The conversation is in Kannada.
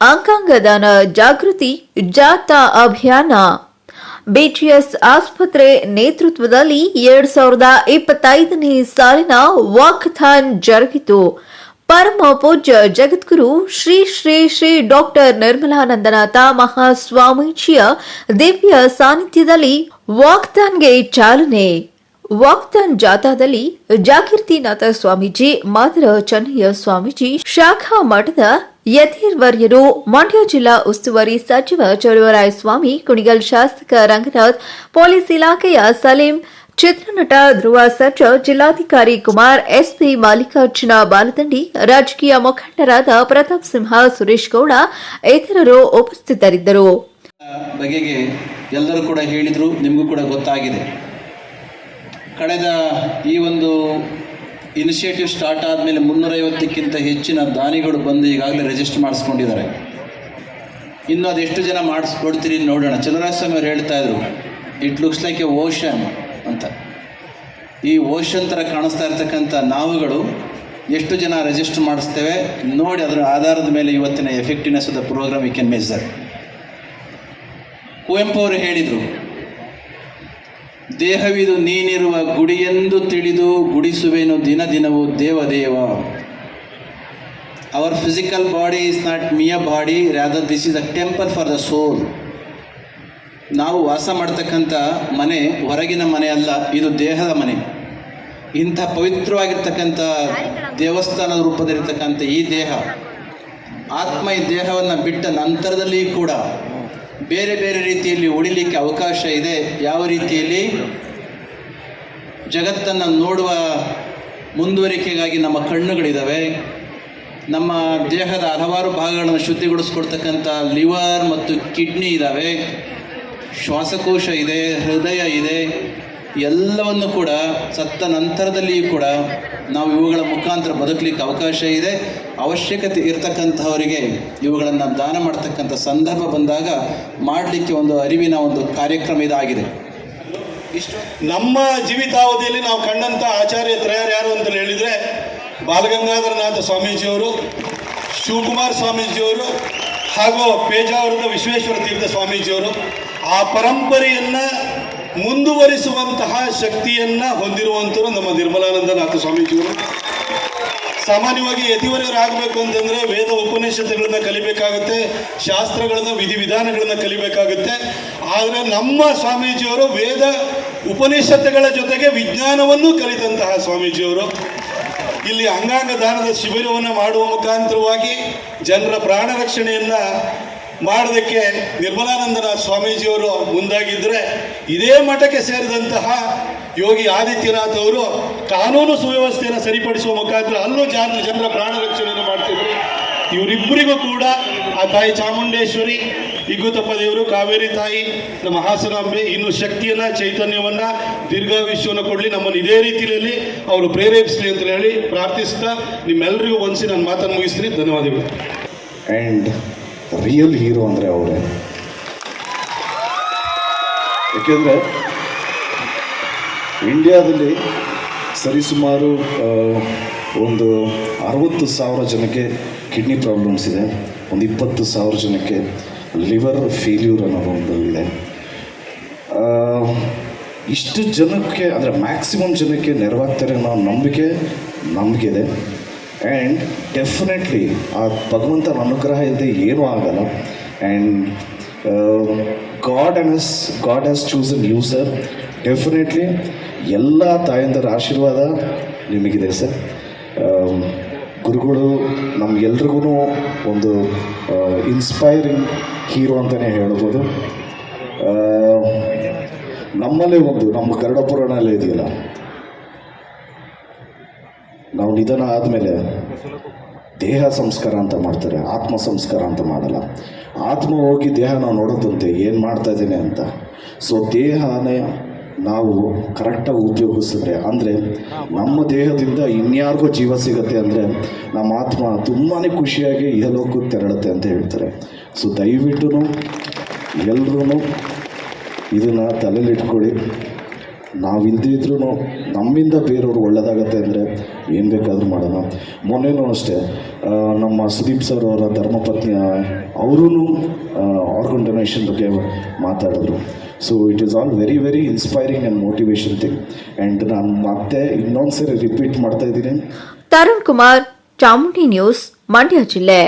ಅಂಗಾಂಗ ದಾನ ಜಾಗೃತಿ ಜಾಥಾ ಅಭಿಯಾನ. ಬಿಟಿಎಸ್ ಆಸ್ಪತ್ರೆ ನೇತೃತ್ವದಲ್ಲಿ ಎರಡ್ ಸಾವಿರದ ಇಪ್ಪತ್ತೈದನೇ ಸಾಲಿನ ವಾಕಥಾನ್ ಜರುಗಿತು. ಪರಮ ಪೂಜ್ಯ ಜಗದ್ಗುರು ಶ್ರೀ ಶ್ರೀ ಶ್ರೀ ಡಾಕ್ಟರ್ ನಿರ್ಮಲಾನಂದನಾಥ ಮಹಾಸ್ವಾಮೀಜಿಯ ದಿವ್ಯ ಸಾನ್ನಿಧ್ಯದಲ್ಲಿ ವಾಕ್ಥಾನ್ಗೆ ಚಾಲನೆ. ವಾಕ್ತಾನ್ ಜಾಥಾದಲ್ಲಿ ಜಾಗೀರ್ತಿನಾಥ ಸ್ವಾಮೀಜಿ ಮಾದರ ಚನ್ನಯ್ಯ ಸ್ವಾಮೀಜಿ, ಶಾಖಾ ಮಠದ ಯತೀರ್ವರ್ಯರು, ಮಂಡ್ಯ ಜಿಲ್ಲಾ ಉಸ್ತುವಾರಿ ಸಚಿವ ಚಲುವರಾಯ ಸ್ವಾಮಿ ಕುಣಿಗಲ್ ಶಾಸಕ ರಂಗನಾಥ್, ಪೊಲೀಸ್ ಇಲಾಖೆಯ ಸಲೀಂ, ಚಿತ್ರನಟ ಧ್ರುವ ಸರ್ಜಾ ಜಿಲ್ಲಾಧಿಕಾರಿ ಕುಮಾರ್, ಎಸ್ಪಿ ಮಲ್ಲಿಕಾರ್ಜುನ ಬಾಲದಂಡಿ, ರಾಜಕೀಯ ಮುಖಂಡರಾದ ಪ್ರತಾಪ್ ಸಿಂಹ, ಸುರೇಶ್ ಗೌಡ ಇತರರು ಉಪಸ್ಥಿತರಿದ್ದರು. ಬಗೆಗೆ ಎಲ್ಲರೂ ಕೂಡ ಹೇಳಿದರು, ನಿಮಗೂ ಕೂಡ ಗೊತ್ತಾಗಿದೆ. ಕಳೆದ ಈ ಒಂದು ಇನಿಷಿಯೇಟಿವ್ ಸ್ಟಾರ್ಟ್ ಆದಮೇಲೆ ಮುನ್ನೂರೈವತ್ತಕ್ಕಿಂತ ಹೆಚ್ಚಿನ ದಾನಿಗಳು ಬಂದು ಈಗಾಗಲೇ ರಿಜಿಸ್ಟರ್ ಮಾಡಿಸ್ಕೊಂಡಿದ್ದಾರೆ. ಇನ್ನು ಅದೆಷ್ಟು ಜನ ಮಾಡಿಸ್ಕೊಡ್ತೀರಿ ನೋಡೋಣ. ಚಂದ್ರಸ್ವಾಮಿ ಅವ್ರು ಹೇಳ್ತಾ ಇದ್ರು it looks like a ocean ಅಂತ. ಈ ಓಷನ್ ಥರ ಕಾಣಿಸ್ತಾ ಇರ್ತಕ್ಕಂಥ ನಾವುಗಳು ಎಷ್ಟು ಜನ ರಿಜಿಸ್ಟರ್ ಮಾಡಿಸ್ತೇವೆ ನೋಡಿ ಅದರ ಆಧಾರದ ಮೇಲೆ ಇವತ್ತಿನ effectiveness of the programme you can measure Kuvempu ಅವರು ಹೇಳಿದರು ದೇಹವಿದು ನೀನಿರುವ ಗುಡಿಯೆಂದು ತಿಳಿದು ಗುಡಿಸುವೆನು ದಿನ ದಿನವೂ ದೇವದೇವ. Our physical body is not mere body rather this is a temple for the soul ನಾವು ವಾಸ ಮಾಡ್ತಕ್ಕಂಥ ಮನೆ ಹೊರಗಿನ ಮನೆ ಅಲ್ಲ, ಇದು ದೇಹದ ಮನೆ. ಇಂಥ ಪವಿತ್ರವಾಗಿರ್ತಕ್ಕಂಥ ದೇವಸ್ಥಾನದ ರೂಪದಲ್ಲಿರ್ತಕ್ಕಂಥ ಈ ದೇಹ, ಆತ್ಮ ಈ ದೇಹವನ್ನು ಬಿಟ್ಟ ನಂತರದಲ್ಲಿ ಕೂಡ ಬೇರೆ ಬೇರೆ ರೀತಿಯಲ್ಲಿ ಉಳಿಲಿಕ್ಕೆ ಅವಕಾಶ ಇದೆ. ಯಾವ ರೀತಿಯಲ್ಲಿ? ಜಗತ್ತನ್ನು ನೋಡುವ ಮುಂದುವರಿಕೆಗಾಗಿ ನಮ್ಮ ಕಣ್ಣುಗಳಿದ್ದಾವೆ ನಮ್ಮ ದೇಹದ ಹಲವಾರು ಭಾಗಗಳನ್ನು ಶುದ್ಧಿಗೊಳಿಸ್ಕೊಡ್ತಕ್ಕಂಥ ಲಿವರ್ ಮತ್ತು ಕಿಡ್ನಿ ಇದ್ದಾವೆ ಶ್ವಾಸಕೋಶ ಇದೆ, ಹೃದಯ ಇದೆ. ಎಲ್ಲವನ್ನು ಕೂಡ ಸತ್ತ ನಂತರದಲ್ಲಿಯೂ ಕೂಡ ನಾವು ಇವುಗಳ ಮುಖಾಂತರ ಬದುಕಲಿಕ್ಕೆ ಅವಕಾಶ ಇದೆ. ಅವಶ್ಯಕತೆ ಇರತಕ್ಕಂಥವರಿಗೆ ಇವುಗಳನ್ನು ದಾನ ಮಾಡ್ತಕ್ಕಂಥ ಸಂದರ್ಭ ಬಂದಾಗ ಮಾಡಲಿಕ್ಕೆ ಒಂದು ಅರಿವಿನ ಒಂದು ಕಾರ್ಯಕ್ರಮ ಇದಾಗಿದೆ. ಇಷ್ಟು? ನಮ್ಮ ಜೀವಿತಾವಧಿಯಲ್ಲಿ ನಾವು ಕಂಡಂಥ ಆಚಾರ್ಯ ತ್ರಯರು ಯಾರು ಅಂತ ಹೇಳಿದರೆ ಬಾಲಗಂಗಾಧರನಾಥ ಸ್ವಾಮೀಜಿಯವರು, ಶಿವಕುಮಾರ್ ಸ್ವಾಮೀಜಿಯವರು ಹಾಗೂ ಪೇಜಾವರದ ವಿಶ್ವೇಶ್ವರ ತೀರ್ಥ ಸ್ವಾಮೀಜಿಯವರು ಆ ಪರಂಪರೆಯನ್ನು ಮುಂದುವರಿಸುವಂತಹ ಶಕ್ತಿಯನ್ನು ಹೊಂದಿರುವಂಥವರು ನಮ್ಮ ನಿರ್ಮಲಾನಂದನಾಥ ಸ್ವಾಮೀಜಿಯವರು. ಸಾಮಾನ್ಯವಾಗಿ ಯತಿವರ್ಯರಾಗಬೇಕು ಅಂತಂದರೆ ವೇದ ಉಪನಿಷತ್ತುಗಳನ್ನ ಕಲಿಬೇಕಾಗುತ್ತೆ, ಶಾಸ್ತ್ರಗಳನ್ನ ವಿಧಿವಿಧಾನಗಳನ್ನ ಕಲಿಬೇಕಾಗುತ್ತೆ. ಆದರೆ ನಮ್ಮ ಸ್ವಾಮೀಜಿಯವರು ವೇದ ಉಪನಿಷತ್ತುಗಳ ಜೊತೆಗೆ ವಿಜ್ಞಾನವನ್ನು ಕಲಿತಂತಹ ಸ್ವಾಮೀಜಿಯವರು. ಇಲ್ಲಿ ಅಂಗಾಂಗ ದಾನದ ಶಿಬಿರವನ್ನು ಮಾಡುವ ಮುಖಾಂತರವಾಗಿ ಜನರ ಪ್ರಾಣ ರಕ್ಷಣೆಯನ್ನು ಮಾಡೋದಕ್ಕೆ ನಿರ್ಮಲಾನಂದನಾಥ ಸ್ವಾಮೀಜಿಯವರು ಮುಂದಾಗಿದ್ದರೆ ಇದೇ ಮಠಕ್ಕೆ ಸೇರಿದಂತಹ ಯೋಗಿ ಆದಿತ್ಯನಾಥ್ ಅವರು ಕಾನೂನು ಸುವ್ಯವಸ್ಥೆಯನ್ನು ಸರಿಪಡಿಸುವ ಮುಖಾಂತರ ಅಲ್ಲೂ ಜನ, ಜನರ ಪ್ರಾಣ ರಕ್ಷಣೆಯನ್ನು ಮಾಡ್ತಿದ್ರು. ಇವರಿಬ್ಬರಿಗೂ ಕೂಡ ಆ ತಾಯಿ ಚಾಮುಂಡೇಶ್ವರಿ ಇಗ್ಗುತಪ್ಪ ದೇವರು, ಕಾವೇರಿ ತಾಯಿ, ನಮ್ಮ ಹಾಸನಾಂಬೆ, ಇನ್ನು ಶಕ್ತಿಯನ್ನ, ಚೈತನ್ಯವನ್ನ ದೀರ್ಘಾಯುಷ್ಯವನ್ನು ಕೊಡಲಿ, ನಮ್ಮನ್ನು ಇದೇ ರೀತಿಯಲ್ಲಿ ಅವರು ಪ್ರೇರೇಪಿಸಲಿ ಅಂತ ಹೇಳಿ ಪ್ರಾರ್ಥಿಸ್ತಾ ನಿಮ್ಮೆಲ್ಲರಿಗೂ ಒಂದ್ಸಿ ನಾನು ಮಾತನ್ನು ಮುಗಿಸ್ತೀನಿ. ಧನ್ಯವಾದಗಳು. ಆ್ಯಂಡ್ ರಿಯಲ್ ಹೀರೋ ಅಂದರೆ ಅವರೇ. ಯಾಕೆಂದರೆ ಇಂಡಿಯಾದಲ್ಲಿ ಸರಿಸುಮಾರು ಒಂದು ಅರವತ್ತು ಸಾವಿರ ಜನಕ್ಕೆ ಕಿಡ್ನಿ ಪ್ರಾಬ್ಲಮ್ಸ್ ಇದೆ. ಒಂದು ಇಪ್ಪತ್ತು ಸಾವಿರ ಜನಕ್ಕೆ ಲಿವರ್ ಫೇಲ್ಯೂರ್ ಅನ್ನೋದು ಒಂದು ಇದೆ. ಇಷ್ಟು ಜನಕ್ಕೆ, ಅಂದರೆ ಮ್ಯಾಕ್ಸಿಮಮ್ ಜನಕ್ಕೆ ನೆರವಾಗ್ತಾರೆ ಅನ್ನೋ ನಂಬಿಕೆ ನಮಗಿದೆ. ಆ್ಯಂಡ್ ಡೆಫಿನೆಟ್ಲಿ ಆ ಭಗವಂತನ ಅನುಗ್ರಹ ಇಲ್ಲದೆ ಏನೂ ಆಗಲ್ಲ. And God and yes God has on you sir definitely ಎಲ್ಲ ತಾಯಂದರ ಆಶೀರ್ವಾದ ನಿಮಗಿದೆ ಸರ್ ಗುರುಗಳು ನಮಗೆಲ್ರಿಗೂ ಒಂದು ಇನ್ಸ್ಪೈರಿಂಗ್ ಹೀರೋ ಅಂತಲೇ ಹೇಳ್ಬೋದು. ನಮ್ಮಲ್ಲೇ ಒಂದು, ನಮ್ಮ ಗರುಡ ಪುರಾಣ ಇದೆಯಲ್ಲ. ನಾವು ನಿಧನ ಆದಮೇಲೆ ದೇಹ ಸಂಸ್ಕಾರ ಅಂತ ಮಾಡ್ತಾರೆ, ಆತ್ಮ ಸಂಸ್ಕಾರ ಅಂತ ಮಾಡಲ್ಲ. ಆತ್ಮ ಹೋಗಿ ದೇಹ ನಾವು ನೋಡೋದಂತೆ ಏನು ಮಾಡ್ತಾ ಇದ್ದೀನಿ ಅಂತ. ಸೊ ದೇಹನೇ ನಾವು ಕರೆಕ್ಟಾಗಿ ಉಪಯೋಗಿಸಿದ್ರೆ ಅಂದರೆ ನಮ್ಮ ದೇಹದಿಂದ ಇನ್ಯಾರಿಗೂ ಜೀವ ಸಿಗುತ್ತೆ ಅಂದರೆ ನಮ್ಮ ಆತ್ಮ ತುಂಬಾ ಖುಷಿಯಾಗಿ ಇಹಲೋಕಕ್ಕೆ ತೆರಳುತ್ತೆ ಅಂತ ಹೇಳ್ತಾರೆ. ಸೊ ದಯವಿಟ್ಟು ಎಲ್ಲರೂ ಇದನ್ನು ತಲೆಯಲ್ಲಿಟ್ಕೊಳ್ಳಿ ನಾವು ಇಲ್ದಿದ್ರೂ ನಮ್ಮಿಂದ ಬೇರೆಯವ್ರು ಒಳ್ಳೆಯದಾಗತ್ತೆ ಅಂದರೆ ಏನು ಬೇಕಾದರೂ ಮಾಡೋಣ. ಮೊನ್ನೆನೂ ಅಷ್ಟೇ ನಮ್ಮ ಸುದೀಪ್ ಸರ್ ಅವರ ಧರ್ಮಪತ್ನಿ ಅವರೂ ಆರ್ಗನ್ ಡೊನೇಷನ್ ಬಗ್ಗೆ ಮಾತಾಡಿದ್ರು. So it is all very very inspiring and motivation thing and ನಾನು ಮತ್ತೆ ಇನ್ನೊಂದು ಸರಿ ರಿಪೀಟ್ ಮಾಡ್ತಾ ಇದ್ದೀನಿ. ತರುಣ್ ಕುಮಾರ್, ಚಾಮುಂಡಿ ನ್ಯೂಸ್ ಮಂಡ್ಯ ಜಿಲ್ಲೆ.